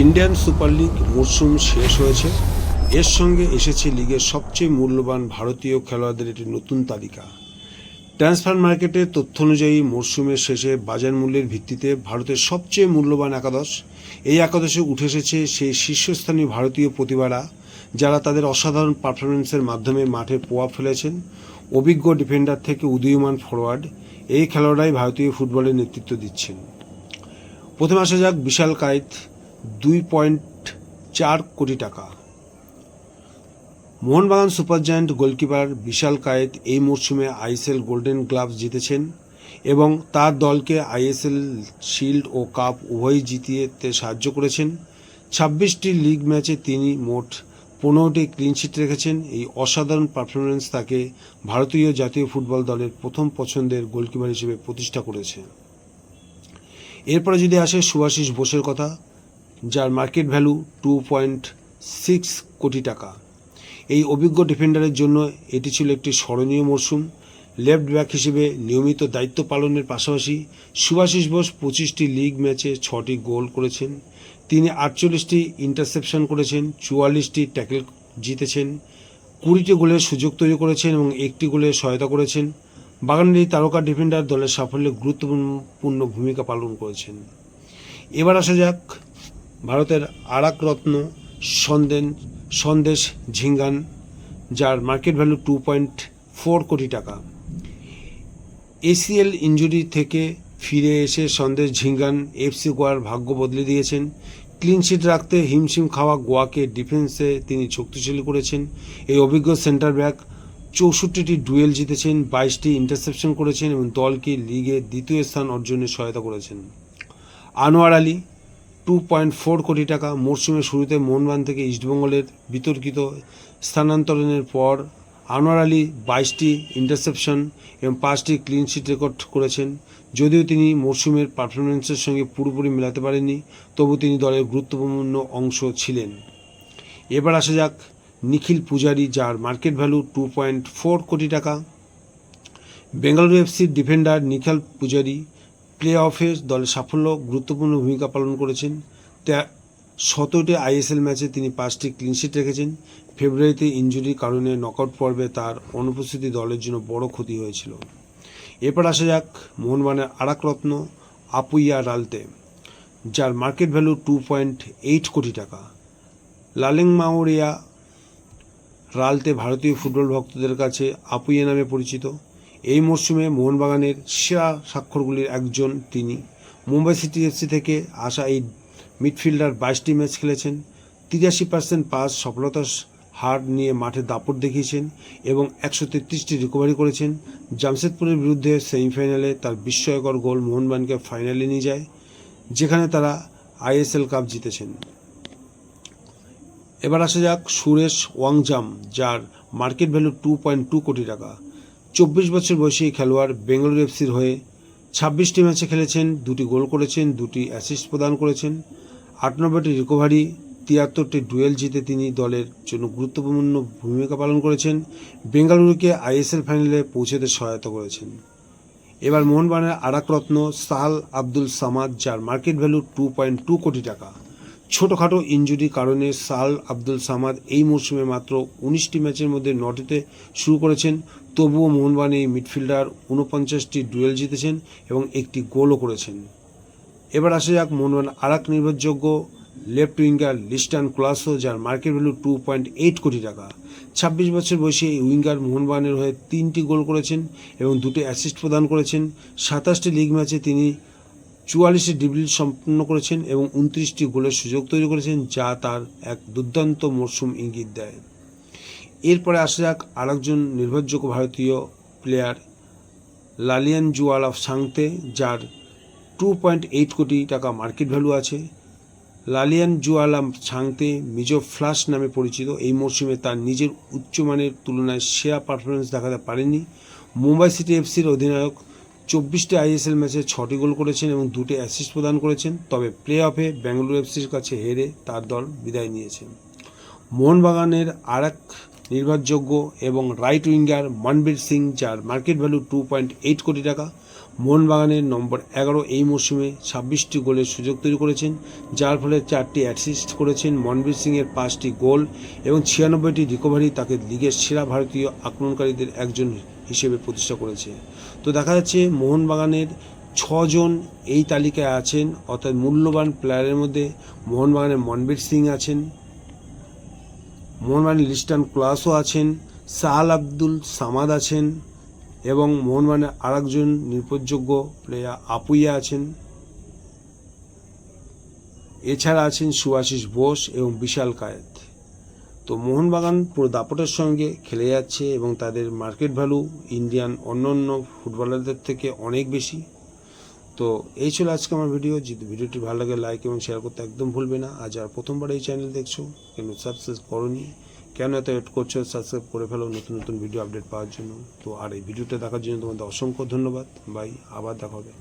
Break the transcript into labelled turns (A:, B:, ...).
A: Indian super league মরশুম শেষ হয়েছে। এর সঙ্গে এসেছে লিগের সবচেয়ে মূল্যবান ভারতীয় খেলোয়াড়দের একটি নতুন তালিকা। ট্রান্সফার মার্কেটের তথ্য অনুযায়ী মরশুমের শেষে বাজার মূল্যের ভিত্তিতে ভারতের সবচেয়ে মূল্যবান একাদশ। এই একাদশে উঠে এসেছে সেই শীর্ষস্থানীয় ভারতীয় প্রতিভারা, যারা তাদের অসাধারণ পারফরমেন্সের মাধ্যমে মাঠে প্রভাব ফেলেছেন। অভিজ্ঞ ডিফেন্ডার থেকে উদীয়মান ফরওয়ার্ড এই খেলোয়াড়াই ভারতীয় ফুটবলের নেতৃত্ব দিচ্ছেন। প্রথমে আসা যাক বিশাল কায়েত। দুই পয়েন্ট চার কোটি টাকা। Mohun Bagan super giant goalkeeper Vishal Kaith এই মরশুমে আইএসএল গোল্ডেন গ্লাভস জিতেছেন এবং তার দলকে আইএসএল শিল্ড ও কাপ উভয়ই জিতিয়েতে সাহায্য করেছেন। ছাব্বিশটি লিগ ম্যাচে তিনি মোট পনেরোটি ক্লিনশিট রেখেছেন। এই অসাধারণ পারফরমেন্স তাকে ভারতীয় জাতীয় ফুটবল দলের প্রথম পছন্দের গোলকিপার হিসেবে প্রতিষ্ঠা করেছে। এরপরে যদি আসে সুভাষিস বোসের কথা যার market value two point six crore টাকা। এই অভিজ্ঞ ডিফেন্ডারের জন্য এটি ছিল একটি স্মরণীয় মরশুম লেফট ব্যাক হিসেবে নিয়মিত দায়িত্ব পালনের পাশাপাশি সুভাষিস বোস পঁচিশটি লিগ ম্যাচে ছটি গোল করেছেন। তিনি আটচল্লিশটি ইন্টারসেপশন করেছেন, চুয়াল্লিশটি ট্যাকেল জিতেছেন, কুড়িটি গোলের সুযোগ তৈরি করেছেন এবং একটি গোলে সহায়তা করেছেন। বাগানের তারকা ডিফেন্ডার দলের সাফল্যে গুরুত্বপূর্ণ ভূমিকা পালন করেছেন। এবার আসা যাক ভারতের আরাক রত্ন সন্দেন, সন্দেশ ঝিঙ্গান, যার market value two point four crore টাকা। এসিএল ইঞ্জুরি থেকে ফিরে এসে সন্দেশ ঝিঙ্গান এফসি গোয়ার ভাগ্য বদলে দিয়েছেন। ক্লিনশিট রাখতে হিমশিম খাওয়া গোয়াকে ডিফেন্সে তিনি শক্তিশালী করেছেন। এই অভিজ্ঞ সেন্টার ব্যাক চৌষট্টিটি ডুয়েল জিতেছেন, বাইশটি ইন্টারসেপশন করেছেন এবং দলকে লিগে দ্বিতীয় স্থান অর্জনে সহায়তা করেছেন। Anwar Ali two point four crore টাকা মরশুমের শুরুতে মোহনবাগান থেকে ইস্টবেঙ্গলের বিতর্কিত স্থানান্তরণের পর আনোয়ার আলী বাইশটি ইন্টারসেপশন এবং পাঁচটি ক্লিনশিট রেকর্ড করেছেন। যদিও তিনি মরশুমের পারফরমেন্সের সঙ্গে পুরোপুরি মেলাতে পারেননি, তবু তিনি দলের গুরুত্বপূর্ণ অংশ ছিলেন। এবার আসা যাক নিখিল পূজারি, যার market value two point four crore টাকা। বেঙ্গালুরু এফসির ডিফেন্ডার নিখিল পূজারি প্লে অফে দলের সাফল্য গুরুত্বপূর্ণ ভূমিকা পালন করেছেন। সতেরোটি আইএসএল ম্যাচে তিনি পাঁচটি ক্লিনশিট রেখেছেন। ফেব্রুয়ারিতে ইঞ্জুরির কারণে নকআউট পর্বে তার অনুপস্থিতি দলের জন্য বড় ক্ষতি হয়েছিল। এরপর আসা যাক মোহনবাগানের আরাক রত্ন আপুইয়া রালতে, যার market value two point eight crore টাকা। লালেং মাওরিয়া রালতে ভারতীয় ফুটবল ভক্তদের কাছে আপুইয়া নামে পরিচিত। এই মরশুমে মোহনবাগানের সেরা স্বাক্ষরগুলির একজন তিনি। মুম্বাই সিটি এফসি থেকে আসা এই মিডফিল্ডার বাইশটি ম্যাচ খেলেছেন। তিরাশি পার্সেন্ট পাস সফলতার হার নিয়ে মাঠে দাপট দেখিয়েছেন এবং একশো তেত্রিশটি রিকভারি করেছেন। জামশেদপুরের বিরুদ্ধে সেমিফাইনালে তার বিস্ময়কর গোল মোহনবাগানকে ফাইনালে নিয়ে যায়, যেখানে তারা আইএসএল কাপ জিতেছেন। এবার আসা যাক সুরেশ ওয়াংজাম, যার market value two point two crore টাকা। চব্বিশ বছর বয়সী খেলোয়াড় বেঙ্গালুরু এফসির হয়ে ছাব্বিশটি ম্যাচে খেলেছেন, দুটি গোল করেছেন, দুটি অ্যাসিস্ট প্রদান করেছেন। আটানব্বইটি রিকভারি, তিয়াত্তরটি ডুয়েল জিতে তিনি দলের জন্য গুরুত্বপূর্ণ ভূমিকা পালন করেছেন। বেঙ্গালুরুকে আইএসএল ফাইনালে পৌঁছতে সহায়তা করেছেন। এবার মোহনবাগানের আরাক রত্ন সাহাল আব্দুল সামাদ, যার market value two point two crore টাকা। ছোটোখাটো ইঞ্জুরির কারণে সাল আব্দুল সামাদ এই মরশুমে মাত্র উনিশটি ম্যাচের মধ্যে নটিতে শুরু করেছেন। তবুও মোহনবাগান এই মিডফিল্ডার উনপঞ্চাশটি ডুয়েল জিতেছেন এবং একটি গোলও করেছেন। এবার আসা যাক মোহনবাগান আর এক নির্ভরযোগ্য লেফট উইঙ্গার লিস্টান ক্লাসো, যার market value two point eight crore টাকা। ছাব্বিশ বছর বয়সী এই উইঙ্গার মোহনবাগানের হয়ে তিনটি গোল করেছেন এবং দুটি অ্যাসিস্ট প্রদান করেছেন। সাতাশটি লিগ ম্যাচে তিনি চুয়াল্লিশটি ডিবিল সম্পন্ন করেছেন এবং উনত্রিশটি গোলের সুযোগ তৈরি করেছেন যা তার এক দুর্দান্ত মরশুম ইঙ্গিত দেয়। এরপরে আসা যাক আরেকজন নির্ভরযোগ্য ভারতীয় প্লেয়ার লালিয়ান জুয়ালা সাংতে, যার টু পয়েন্ট এইট কোটি টাকা মার্কেট ভ্যালু আছে। লালিয়ান জুয়ালা সাংতে মিজো ফ্লাশ নামে পরিচিত। এই মরশুমে তার নিজের উচ্চমানের তুলনায় সেরা পারফরমেন্স দেখাতে পারেনি মুম্বাই সিটি এফসির অধিনায়ক চব্বিশটি আইএসএল ম্যাচে ছটি গোল করেছেন এবং দুটি অ্যাসিস্ট প্রদান করেছেন। তবে প্লে অফে বেঙ্গালুরু এফসির কাছে হেরে তার দল বিদায় নিয়েছে। মোহনবাগানের আর এক নির্ভরযোগ্য এবং রাইট উইঙ্গার মনবীর সিং, যার market value two point eight crore টাকা, মোহনবাগানের নম্বর এগারো এই মরশুমে ছাব্বিশটি গোলের সুযোগ তৈরি করেছেন, যার ফলে চারটি অ্যাসিস্ট করেছেন মনবীর সিংয়ের পাঁচটি গোল এবং ছিয়ানব্বইটি রিকভারি তাকে লিগের সেরা ভারতীয় আক্রমণকারীদের একজন হিসেবে প্রতিষ্ঠা করেছে। তো দেখা যাচ্ছে মোহনবাগানের ছজন এই তালিকায় আছেন, অর্থাৎ মূল্যবান প্লেয়ারের মধ্যে মোহনবাগানের মনবীর সিং আছেন, মোহনবাগানের লিস্টান ক্লাসও আছেন, সাহাল আব্দুল সামাদ আছেন এবং মোহনবাগানের আরেকজন নির্ভরযোগ্য প্লেয়ার আপুইয়া আছেন। এছাড়া আছেন সুভাশিস বোস এবং বিশাল কায়েত। তো মোহনবাগান পুরো দাপটের সঙ্গে খেলে যাচ্ছে এবং তাদের মার্কেট ভ্যালু ইন্ডিয়ান অন্য অন্য ফুটবলারদের থেকে অনেক বেশি। তো এই ছিল আজকে আমার ভিডিও। যদি ভিডিওটি ভালো লাগে লাইক এবং শেয়ার করতে একদম ভুলবে না। আজ আর প্রথমবার এই চ্যানেল দেখছ, কিন্তু সাবস্ক্রাইব করনি। কেন এত ওয়েট করছ? সাবস্ক্রাইব করে ফেলো নতুন নতুন ভিডিও আপডেট পাওয়ার জন্য। তো আর এই ভিডিওটা দেখার জন্য তোমাদের অসংখ্য ধন্যবাদ। বাই আবার দেখা হবে।